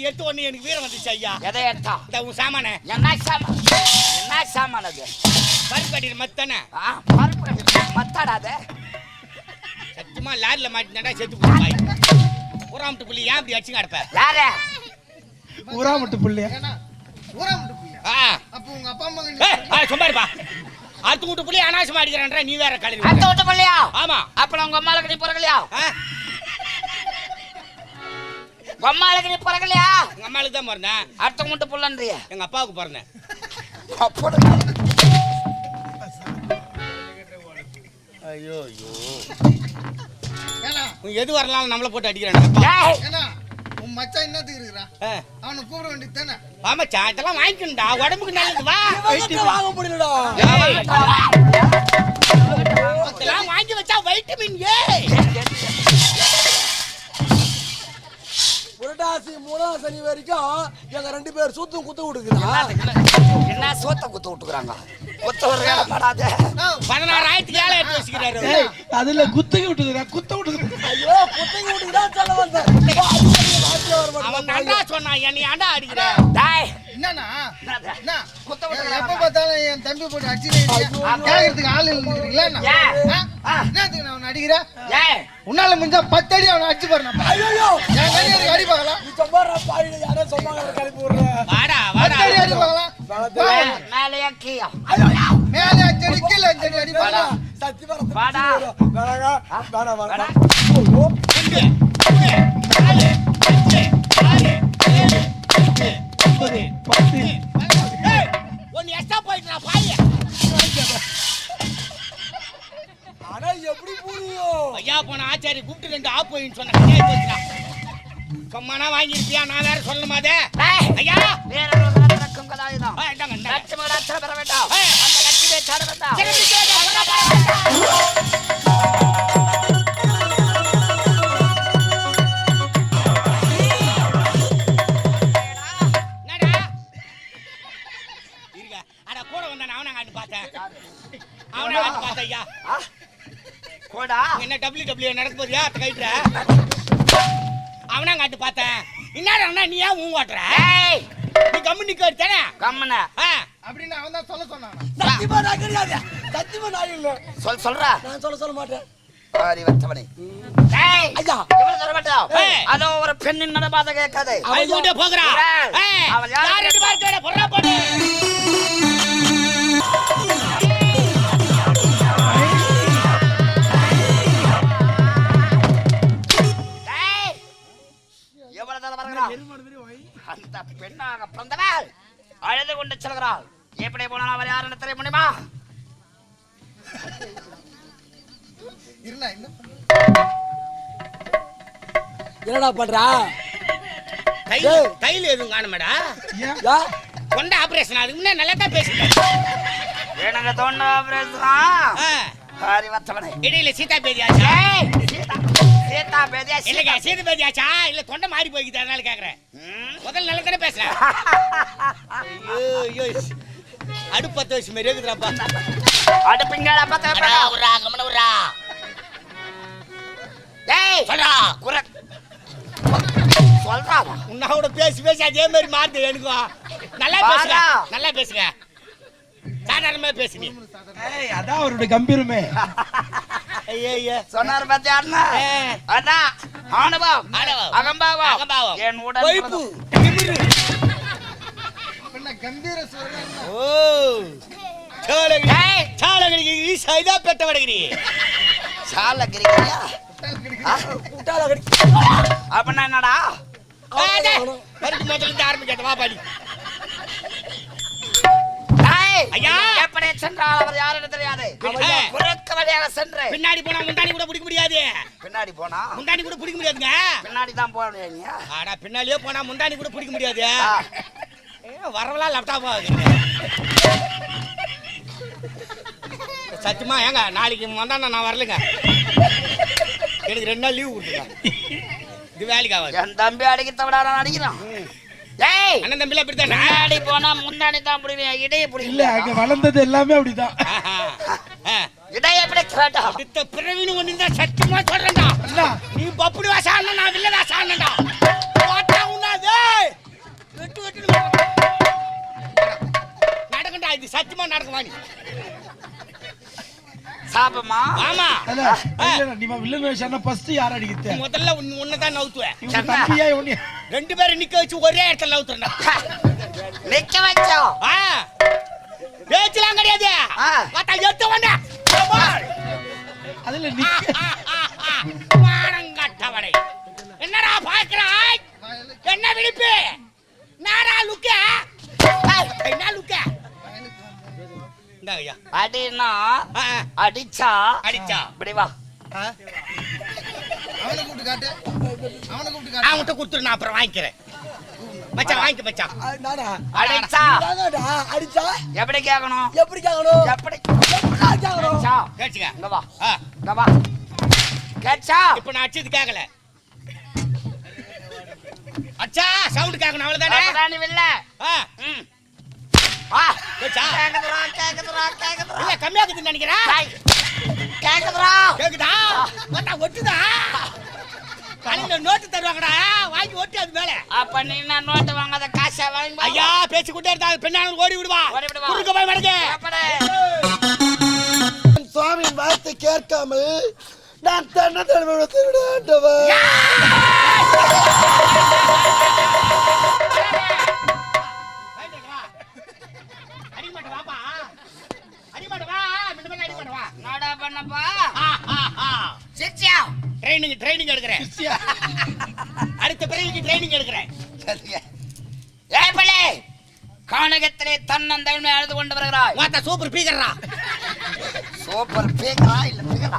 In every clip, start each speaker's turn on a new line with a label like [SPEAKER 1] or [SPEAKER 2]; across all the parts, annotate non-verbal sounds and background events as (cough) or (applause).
[SPEAKER 1] எடுத்து எடுத்து உடனே எனக்கு வீரம் வந்துச்சு ஐயா.
[SPEAKER 2] எதை எடுத்தா
[SPEAKER 1] இந்த உன் சாமான.
[SPEAKER 2] என்ன சாமான் என்ன சாமான் அது?
[SPEAKER 1] பருப்பு கட்டிட்டு மத்தானே.
[SPEAKER 2] ஆ, பருப்பு கட்டி மத்தாடாத
[SPEAKER 1] சத்தியமா லாரில மாட்டினா செத்து போய். ஊராமட்டு புள்ளி ஏன் இப்படி அடிச்சு கிடப்ப?
[SPEAKER 2] யாரு
[SPEAKER 3] ஊரா மட்டும் பிள்ளையா
[SPEAKER 4] ஏன்னா ஊரா விட்டு போய்
[SPEAKER 1] ஆ.
[SPEAKER 4] அப்போ உங்க அப்பா அம்மா
[SPEAKER 1] சும்மா இருப்பா. அடுத்த வீட்டு புள்ளி அனாவசியமா அடிக்கிறான்ற நீ வேற கழுவி
[SPEAKER 2] அத்த விட்டு பிள்ளையா?
[SPEAKER 1] ஆமா.
[SPEAKER 2] அப்ப உங்க அம்மாளுக்கு நீ பிறக்கலையா
[SPEAKER 1] ஆ,
[SPEAKER 2] உங்க அம்மாளுக்கு நீ பிறக்கலையா?
[SPEAKER 1] எங்க அம்மாளுக்கு தான் பிறந்தேன்.
[SPEAKER 2] அடுத்த வீட்டு புள்ளன்றிய.
[SPEAKER 1] எங்க அப்பாவுக்கு பிறந்தேன்.
[SPEAKER 2] அப்படி
[SPEAKER 1] ஐயோ ஐயோ.
[SPEAKER 4] ஏன்னா
[SPEAKER 1] உன் எது வரலாம் நம்மள போட்டு
[SPEAKER 4] ஏன்னா உன் மச்சான் என்னத்துக்கு இருக்கிறான் அவனை கூப்பிட வேண்டியது தானே?
[SPEAKER 1] ஆமாச்சா இதெல்லாம் வாங்கிக்கணும்டா. உடம்புக்கு நல்லது வா.
[SPEAKER 3] வாங்க முடியலடா.
[SPEAKER 1] வாங்கி வச்சா வைட்டமின் ஏ
[SPEAKER 3] புரட்டாசி மூணாம் சனி வரைக்கும் எங்க ரெண்டு பேர் சூத்தும் குத்து கொடுக்குறா
[SPEAKER 2] என்ன சோத்த குத்து விட்டுக்குறாங்க? குத்த ஒரு வேலை படாத.
[SPEAKER 1] பதினாறாயிரத்துக்கு ஏழை எடுத்து வச்சுக்கிறாரு
[SPEAKER 3] அதுல குத்துக்கு விட்டுக்குறா குத்த விட்டுக்குறா ஐயோ குத்துக்கு விட்டுக்குறா சொல்ல வந்தேன்.
[SPEAKER 1] அவன் நன்றா சொன்னான் என்னை ஏன்டா அடிக்கிற?
[SPEAKER 2] டேய்
[SPEAKER 4] எப்ப பார்த்தாலும் என் தம்பி போட்டு? கேட்கறதுக்கு ஆள் இல்லைங்களா? என்னத்துக்கு நான் அவனை அடிக்கிறேன்?
[SPEAKER 2] ஏய்
[SPEAKER 4] உன்னால முடிஞ்சா பத்து அடி அவனை அடிச்சு பாருண்ணா
[SPEAKER 3] பாயில யாரோ சொன்னாங்க கிளப்பி விடுற
[SPEAKER 1] வாடா வாடா.
[SPEAKER 4] அடி அடி பார்க்கலாம்
[SPEAKER 2] மேலேயே கீழே
[SPEAKER 4] மேலே அஞ்சு அடி கீழே அஞ்சு அடி பார்க்கலாம்
[SPEAKER 3] சத்தியமா
[SPEAKER 2] வாடா.
[SPEAKER 3] வேணாம் வேணாம் வேணாம்
[SPEAKER 1] அங்க பார்த்தேன். ஐயா.
[SPEAKER 2] ஆ? கோடா
[SPEAKER 1] என்ன டபிள்யூ டபிள்யூ நடக்க போதியா கைட்டுற அவனா காட்டு பார்த்தேன். என்னடா நீ ஏன் ஊங்க ஓட்டுற நீ கம்மி நிக்க தானே?
[SPEAKER 2] கம்மன
[SPEAKER 1] ஆ.
[SPEAKER 4] அப்படின்னு அவன் தான் சொல்ல சொன்னான்.
[SPEAKER 3] சத்தியமா நான் கிடையாது. சத்தியமா நான் இல்ல.
[SPEAKER 2] சொல் சொல்றா.
[SPEAKER 3] நான் சொல்ல சொல்ல மாட்டேன்.
[SPEAKER 2] ஆரி வச்சவனே. ஏய்
[SPEAKER 3] ஐயா.
[SPEAKER 2] இவன் சொல்ல மாட்டான். அதோ ஒரு பெண்ணின் நடபாத கேட்காதே.
[SPEAKER 1] அவன் கிட்ட போகிறா
[SPEAKER 2] ஏய், அவன் யாரு?
[SPEAKER 1] யார் ரெண்டு பேர் தேட பொறா போடு
[SPEAKER 2] ஏய் எவ்வளவு தலை வருகிறான் அந்த பெண்ணாக பிறந்தவள் அழுது கொண்டு செல்கிறாள். எப்படி போனால் அவர் யாருன்னு தெரிய முடியுமா
[SPEAKER 3] என்னடா பண்றா.
[SPEAKER 1] கையில் எதுவும் காணுமேடா? கொண்ட ஆபரேஷன் அதுக்கு முன்னே நல்லா தான் பேசுறேன்
[SPEAKER 2] எனக்கு தோண்ட வச்சவனே
[SPEAKER 1] இடையில சீதா பேதியாச்சா
[SPEAKER 2] சீதா பேதியா
[SPEAKER 1] இல்லைங்க
[SPEAKER 2] சீதா
[SPEAKER 1] பேதியாச்சா இல்ல தொண்டை மாறி போய்க்குது அதனால கேக்குறேன். முதல்ல நல்லா தானே பேசுறேன் (laughs) ஐயோ ஐயோ. அடுப்பத்த வச்சு மாதிரி இருக்குதுறாப்பா
[SPEAKER 2] அடுப்பிங்கடா பார்த்தா
[SPEAKER 1] உரா கமன உரா.
[SPEAKER 2] ஏய்
[SPEAKER 1] சொல்றா.
[SPEAKER 2] குர சொல்றா.
[SPEAKER 1] உன்னோட பேசி பேசி அதே மாதிரி மாறுது எனக்கும் நல்லா பேசுங்க. நல்லா பேசுங்க சாதாரணமா பேசுங்க.
[SPEAKER 3] ஏய் அதான் அவருடைய கம்பீரமே.
[SPEAKER 1] ஐயோ ஐயோ
[SPEAKER 2] சொன்னார் பாத்தியா. அதான் ஆணவம்
[SPEAKER 1] ஆணவம்.
[SPEAKER 2] அகம்பாவம்.
[SPEAKER 1] அகம்பாவம்.
[SPEAKER 2] என் உடல்
[SPEAKER 4] என்ன கம்பீர
[SPEAKER 1] ஓ. சாலகிரி சாலகிரி சைதா பெட்ட வடகிரி
[SPEAKER 2] சால கிரிக்கிறியா
[SPEAKER 3] முட்டாள கடி
[SPEAKER 2] அப்படின்னா என்னடா?
[SPEAKER 1] மறுபடி முதல்ல இருந்து ஆரம்பிக்காத வா பாடி. ஐயா.
[SPEAKER 2] எப்படி சென்றால் அவர் யாருன்னு தெரியாது.
[SPEAKER 1] ஐயா.
[SPEAKER 2] குறுக்கு வழியாக சென்று.
[SPEAKER 1] பின்னாடி போனா முந்தானி கூட பிடிக்க முடியாது.
[SPEAKER 2] பின்னாடி போனா?
[SPEAKER 1] முந்தானி கூட பிடிக்க முடியாதுங்க.
[SPEAKER 2] பின்னாடி தான் போனேன் நீ.
[SPEAKER 1] ஆடா பின்னாடியே போனா முந்தானி கூட பிடிக்க முடியாது. வரவெல்லாம் லேப்டாப் ஆகுது சத்தியமா ஏங்க நாளைக்கு வந்தா நான் வரலைங்க. எனக்கு ரெண்டு நாள் லீவ் கொடுத்துருங்க. இது வேலைக்கு ஆகாது.
[SPEAKER 2] என் தம்பி அடிக்க விட நான் அடிக்கிறான். ஏய்!
[SPEAKER 1] அண்ணன் தம்பிலாம் இப்படித்தானே?
[SPEAKER 2] பின்னாடி போனா முன்னாடி தான் பிடிக்கிறேன் இடையே
[SPEAKER 3] இல்ல அங்க
[SPEAKER 2] பிடிக்கல
[SPEAKER 3] வளர்ந்தது எல்லாமே அப்படிதான்.
[SPEAKER 2] இடையே எப்படி கேட்டா?
[SPEAKER 1] அடுத்த பிறவின்னு ஒண்ணு இருந்தா சத்தியமா சொல்றேன்டா. நீ பப்புடி வாசாடணும் நான் வில்ல வாசாடணும்டா போட்டா உண்ணாது சத்தியமா நடக்க வாணி
[SPEAKER 2] சாப்பமா
[SPEAKER 1] ஆமா
[SPEAKER 3] அல்ல, இல்ல, நீ வில்லன் வேஷம் ஃபர்ஸ்ட் யார் அடிக்கிறது
[SPEAKER 1] முதல்ல உன்னை தான் நவுத்துவேன்.
[SPEAKER 3] தம்பியா
[SPEAKER 1] ரெண்டு பேரும் நிக்க வச்சு ஒரே இடத்துல நவுத்துறா
[SPEAKER 2] நிக்க வச்சோம்
[SPEAKER 1] ஆ. பேச்சலாம் கிடையாது. பார்த்தா
[SPEAKER 3] அதுல நிக்க
[SPEAKER 2] அடினா அடிச்சா
[SPEAKER 1] அடிச்சா.
[SPEAKER 2] இப்படி வா.
[SPEAKER 4] அவனை கூப்பிட்டு காட்டு. அவனை கூப்பிட்டு காட்டு.
[SPEAKER 1] அவன்கிட்ட கொடுத்துரு நான் அப்புறம் வாங்கிக்கிறேன். மச்சான் வாங்கிக்க மச்சான்.
[SPEAKER 2] அடிச்சா.
[SPEAKER 3] அடிச்சா?
[SPEAKER 2] எப்படி கேட்கணும்
[SPEAKER 3] எப்படி கேக்கணும்?
[SPEAKER 2] எப்படி? அடிச்சா.
[SPEAKER 1] கேட்டுங்க
[SPEAKER 2] இங்க வா.
[SPEAKER 1] ஆ,
[SPEAKER 2] இங்க வா. கேட்சா.
[SPEAKER 1] இப்ப நான் அடிச்சது கேட்கல அச்சா சவுண்ட் கேட்கணும் அவ்வளவுதானே?
[SPEAKER 2] வில்ல?
[SPEAKER 1] ஆ,
[SPEAKER 2] ம். கேக்குதுடா கேக்குதுடா கேக்குதுடா.
[SPEAKER 1] இல்ல கம்மியா இருக்குதுன்னு நினைக்கிறேன்
[SPEAKER 2] டேய், கேக்குதுடா.
[SPEAKER 1] கேக்குதா? பார்த்தா ஒட்டுதா? கலையில நோட்டு தருவாங்கடா. வாங்கி ஒட்டு அது மேல.
[SPEAKER 2] அப்ப நீ என்ன நோட்டு வாங்காத? காசை வாங்கி.
[SPEAKER 1] ஐயா பேச்சு கொண்டே இருந்தா பெண்ணானு ஓடி விடுவா. குறுக்க போய் மடக்கு.
[SPEAKER 2] அப்படி.
[SPEAKER 3] சுவாமியின் வார்த்தை கேட்காமல் நான் தன்னை தன்மை ஆண்டவன்
[SPEAKER 1] ட்ரைனிங் ட்ரைனிங் எடுக்கிறேன். அடுத்த பிறவிக்கு ட்ரைனிங் எடுக்கிறேன்.
[SPEAKER 2] ஏய் பலே கானகத்திலே தன்னந்தன்மை அழுது கொண்டு வருகிறாய்.
[SPEAKER 1] வாத்தா சூப்பர் பீக்கர்ரா
[SPEAKER 2] சூப்பர் பேக்கரா இல்ல பேக்கரா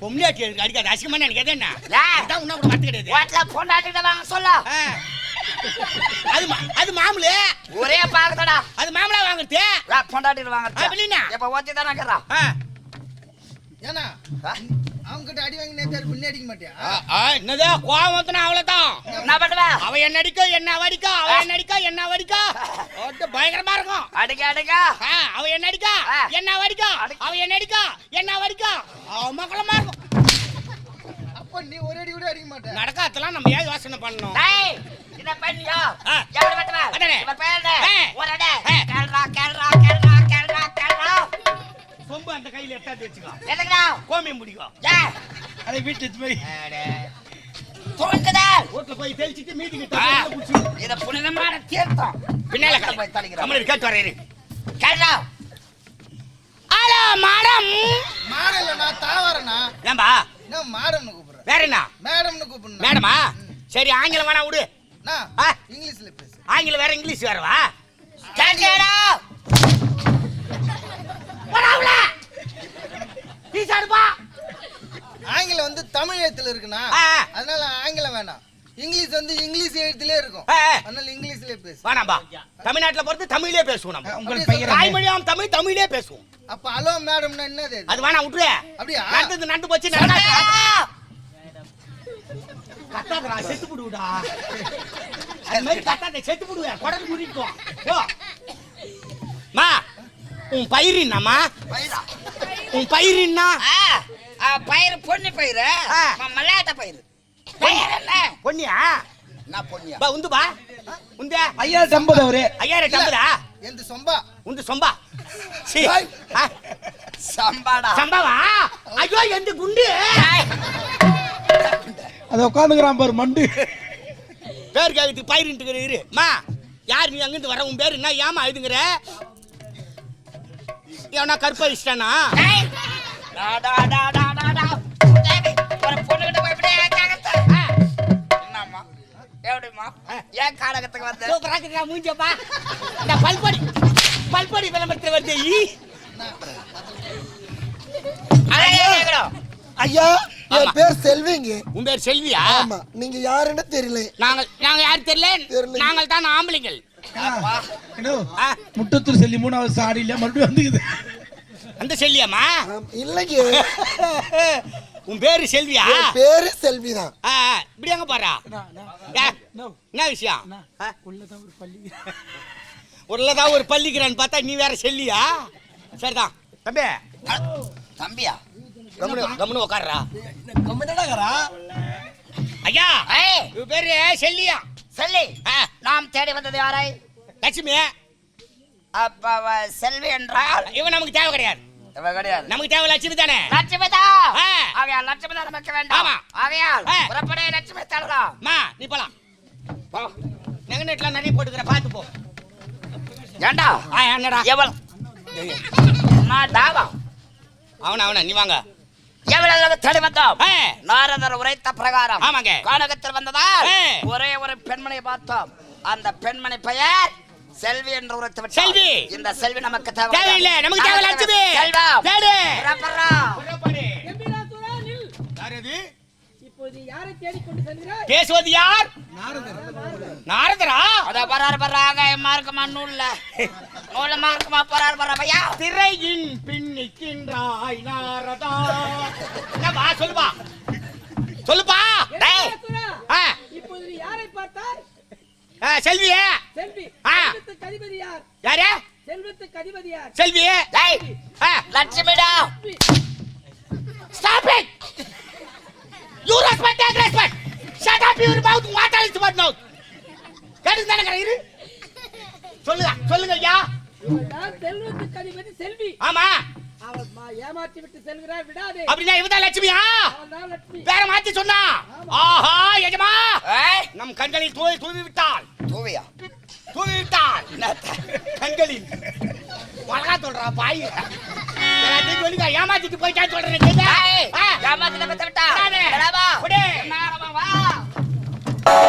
[SPEAKER 1] பொம்மியாட்டி இருக்கு அடிக்காது அசிங்கமா எனக்கு எது என்ன? அதான் உன்ன கூட வார்த்தை கிடையாது
[SPEAKER 2] வாட்ல பொண்டாட்டிட்ட வாங்க சொல்ல.
[SPEAKER 1] அது அது மாமூலு.
[SPEAKER 2] ஒரே பாக்கதடா
[SPEAKER 1] அது மாமலா வாங்குறது?
[SPEAKER 2] பொண்டாட்டிட்டு வாங்க.
[SPEAKER 1] அப்படின்னா?
[SPEAKER 2] இப்ப ஓத்தி தானே இருக்கிறா
[SPEAKER 1] ஆ.
[SPEAKER 4] ஏன்னா அவங்க கிட்ட அடி வாங்கி நேத்தாரு முன்னே அடிக்க மாட்டியா?
[SPEAKER 1] என்னது? கோவம் வந்துனா அவ்வளவுதான்
[SPEAKER 2] என்ன பண்ணுவ?
[SPEAKER 1] அவ என்ன அடிக்க என்ன வடிக்க அவ என்ன அடிக்க என்ன வடிக்க அது பயங்கரமா இருக்கும்.
[SPEAKER 2] அடிக்க அடிக்க.
[SPEAKER 1] அவ என்ன அடிக்க. என்ன வடிக்க
[SPEAKER 2] அடி-
[SPEAKER 1] அவ என்ன அடிக்க? என்ன வடிக்க அவ மக்களமா இருக்கும்.
[SPEAKER 4] அப்ப நீ ஒரு அடி கூட அடிக்க மாட்டே.
[SPEAKER 1] நடக்காதெல்லாம் நம்ம ஏன் யோசனை பண்ணணும்?
[SPEAKER 2] டேய் இத பண்ணியா? என்ன?
[SPEAKER 1] ஆ.
[SPEAKER 2] ஒரு அடி. கேள்றா கேள்றா கேள்றா கேள்றா.
[SPEAKER 1] சொம்பு அந்த கையில எட்டாந்து வச்சுக்கோ
[SPEAKER 2] எதுக்குடா
[SPEAKER 1] கோமி முடிக்கும்
[SPEAKER 2] ஏய்
[SPEAKER 3] அதை வீட்டு போய்.
[SPEAKER 2] தூங்குதா
[SPEAKER 1] வீட்டுல போய் தெளிச்சிட்டு. தண்ணி குடிச்சு
[SPEAKER 2] இத புனிதமான தீர்த்தம்.
[SPEAKER 1] பின்னால
[SPEAKER 2] வீட்டுல போய் தள்ளிக்கிறேன்.
[SPEAKER 1] கமலர் கேட்டு வரேன்
[SPEAKER 2] கேள்றா
[SPEAKER 1] ஹலோ மேடம்.
[SPEAKER 4] இல்லண்ணா தாவரண்ணா.
[SPEAKER 1] ஏன்பா?
[SPEAKER 4] என்ன மாடம்னு கூப்பிடுறேன்
[SPEAKER 1] வேற என்ன?
[SPEAKER 4] மேடம்னு கூப்பிடணும்
[SPEAKER 1] மேடமா? சரி ஆங்கிலம் வேணா விடு.
[SPEAKER 4] இங்கிலீஷ்ல பேசு.
[SPEAKER 1] ஆங்கிலம் வேற இங்கிலீஷ் வேறவா?
[SPEAKER 2] கேள்றா
[SPEAKER 1] சாடுப்பா
[SPEAKER 4] ஆங்கிலம் வந்து தமிழ் எழுத்துல இருக்குண்ணா. அதனால ஆங்கிலம் வேண்டாம் இங்கிலீஷ் வந்து இங்கிலீஷ் எழுத்துலயே இருக்கும். அதனால இங்கிலீஷ்லயே பேசு.
[SPEAKER 1] வேணாம்பா. தமிழ்நாட்டுல பொறுத்து தமிழே பேசுவோம் நம்ம.
[SPEAKER 3] உங்கள் பெயர் என்ன?
[SPEAKER 1] தாய்மொழியாம் தமிழ் தமிழே பேசுவோம்.
[SPEAKER 4] அப்ப ஹலோ மேடம்னா என்னது அது?
[SPEAKER 1] அது வேணா விட்டுரு.
[SPEAKER 4] அப்படியா?
[SPEAKER 1] நடந்தது நடந்து போச்சு. கத்தாதடா செத்து புடுடா அது மாதிரி கத்தாத செத்து புடுவேன் குடல் முடிக்கும் ஓ மா. உன் பயிர் என்னம்மா
[SPEAKER 2] பயிரா?
[SPEAKER 1] உன் பயிர் என்ன
[SPEAKER 2] ஆ ஆ, பயிர் பொன்னி பயிர். மல்லாட்ட பயிர் பயிர் என்ன?
[SPEAKER 1] பொன்னியா?
[SPEAKER 2] நான் பொன்னியா?
[SPEAKER 1] பா உந்து பா. உந்து.
[SPEAKER 3] ஐயாயிரத்தி ஐம்பது அவரு.
[SPEAKER 1] ஐயாயிரம் டம்புதா
[SPEAKER 4] எந்த சொம்பா?
[SPEAKER 1] உந்து சொம்பா.
[SPEAKER 2] சம்பாடா.
[SPEAKER 1] சம்பாவா? ஐயோ எந்த குண்டு?
[SPEAKER 3] அதை உட்காந்துக்கிறான் பாரு மண்டு.
[SPEAKER 1] பேர் கேட்கறதுக்கு பயிரிட்டு இரு. மா யார் நீ அங்கிருந்து வர? உன் பேர் என்ன? ஏமா எழுதுங்கிற? எவனா கற்பழிச்சிட்டானா?
[SPEAKER 2] ஏன் காடகத்துக்கு வந்த?
[SPEAKER 1] சூப்பரா இருக்குடா மூஞ்சப்பா இந்த பல்படி பல்படி விளம்பரத்தில் வருது?
[SPEAKER 5] ஐயா. என் பேர் செல்விங்க.
[SPEAKER 1] உன் பேர் செல்வியா?
[SPEAKER 5] ஆமா நீங்க யாருன்னு தெரியல
[SPEAKER 1] நாங்கள் நாங்கள் யார் தெரியல. நாங்கள் தான் ஆம்பளைங்கள்.
[SPEAKER 3] முட்டத்தூர் செல்லி மூணாவது சாடி இல்ல மறுபடியும் வந்துக்குது.
[SPEAKER 1] அந்த செல்வியாம்மா?
[SPEAKER 5] ஆம், இல்லைங்க (laughs)
[SPEAKER 1] உன் பேரு செல்வியா?
[SPEAKER 5] பேரு செல்விதான்.
[SPEAKER 1] ஆ, ஆ, இப்படி அங்க பாரு என்ன விஷயம்?
[SPEAKER 3] உள்ளதான் ஒரு பள்ளி.
[SPEAKER 1] உள்ளதான் ஒரு பள்ளிக்கிறான்னு பார்த்தா நீ வேற செல்லியா? சரிதான். தம்பி.
[SPEAKER 2] தம்பியா?
[SPEAKER 1] கம்முனு கம்முனு உட்காருடா
[SPEAKER 3] கம்மிட்டாடா
[SPEAKER 1] ஐயா பேரு செல்லியா?
[SPEAKER 2] சொல்லி.
[SPEAKER 1] ஆ,
[SPEAKER 2] நாம் தேடி வந்தது யாரை?
[SPEAKER 1] லட்சுமி.
[SPEAKER 2] அப்ப செல்வி என்றால்?
[SPEAKER 1] இவன் நமக்கு தேவை கிடையாது. நமக்கு தேவை லட்சுமி தானே?
[SPEAKER 2] லட்சுமி தான்.
[SPEAKER 1] ஆ.
[SPEAKER 2] ஆகையால் லட்சுமி தான் நமக்கு வேண்டாம்.
[SPEAKER 1] ஆமா.
[SPEAKER 2] ஆகையால். புறப்படே லட்சுமி
[SPEAKER 1] மா நீ போலாம். போ. நெக நெட்லாம் நிறைய போட்டுக்கிற பார்த்து போ.
[SPEAKER 2] ஏண்டா?
[SPEAKER 1] ஆ என்னடா?
[SPEAKER 2] எவள் நான் டாவா
[SPEAKER 1] அவன அவன நீ வாங்க.
[SPEAKER 2] எவ்வளவு தேடி வந்தோம்
[SPEAKER 1] ஏ
[SPEAKER 2] நாரதர் உரைத்த பிரகாரம்
[SPEAKER 1] ஆமாங்க.
[SPEAKER 2] கானகத்தில் வந்ததால். ஒரே ஒரு பெண்மணியை பார்த்தோம் அந்த பெண்மணி பெயர் செல்வி என்று உரைத்து.
[SPEAKER 1] செல்வி.
[SPEAKER 2] இந்த செல்வி நமக்கு தேவை
[SPEAKER 1] தேவையில்லை நமக்கு தேவை லட்சுமி
[SPEAKER 2] செல்வம்
[SPEAKER 1] பேசுவது யார் நாரதரா.
[SPEAKER 2] அத பரார் பராக மார்க்கமா நூல்ல நூல்ல மார்க்கமா பரார் பரா பையா
[SPEAKER 1] திரையின் பின்னிக்கின்றாய் நாரதா. என்னப்பா சொல்லுப்பா. சொல்லுப்பா.
[SPEAKER 2] டேய்.
[SPEAKER 6] எம்பிராசுரா,
[SPEAKER 1] ஆ,
[SPEAKER 6] இப்போது நீ யாரை பார்த்தாய்?
[SPEAKER 1] செல்வியே.
[SPEAKER 6] செல்வி. அதிபதி யார்?
[SPEAKER 1] யாரு?
[SPEAKER 6] செல்வத்துக்கு அதிபதி யார்?
[SPEAKER 1] செல்வியே.
[SPEAKER 2] லட்சுமிடா.
[SPEAKER 1] stop it. You respect and respect. Shut up your mouth. What else but mouth கேட்டு தானே இரு சொல்லுங்க சொல்லுங்க ஐயா.
[SPEAKER 6] செல்வத்துக்கு அதிபதி செல்வி.
[SPEAKER 1] ஆமா.
[SPEAKER 6] ஏமாற்றி விட்டு செல்கிறார் விடாதே.
[SPEAKER 1] அப்படின்னா இவதான் லட்சுமியா?
[SPEAKER 6] அவள் தான் லட்சுமி.
[SPEAKER 1] வேற மாத்தி சொன்னா. ஆஹா எஜமா.
[SPEAKER 2] ஏய்.
[SPEAKER 1] நம் கண்களில் தூவி தூவி விட்டாள்
[SPEAKER 2] தூவியா?
[SPEAKER 1] தூவி விட்டாள் கண்களில். அழகா சொல்றா பாய். எல்லாத்தையும் சொல்லிக்கா. ஏமாத்திட்டு போயிட்டான்னு சொல்றேன்
[SPEAKER 2] ஏமாத்திட்டு பத்த விட்டா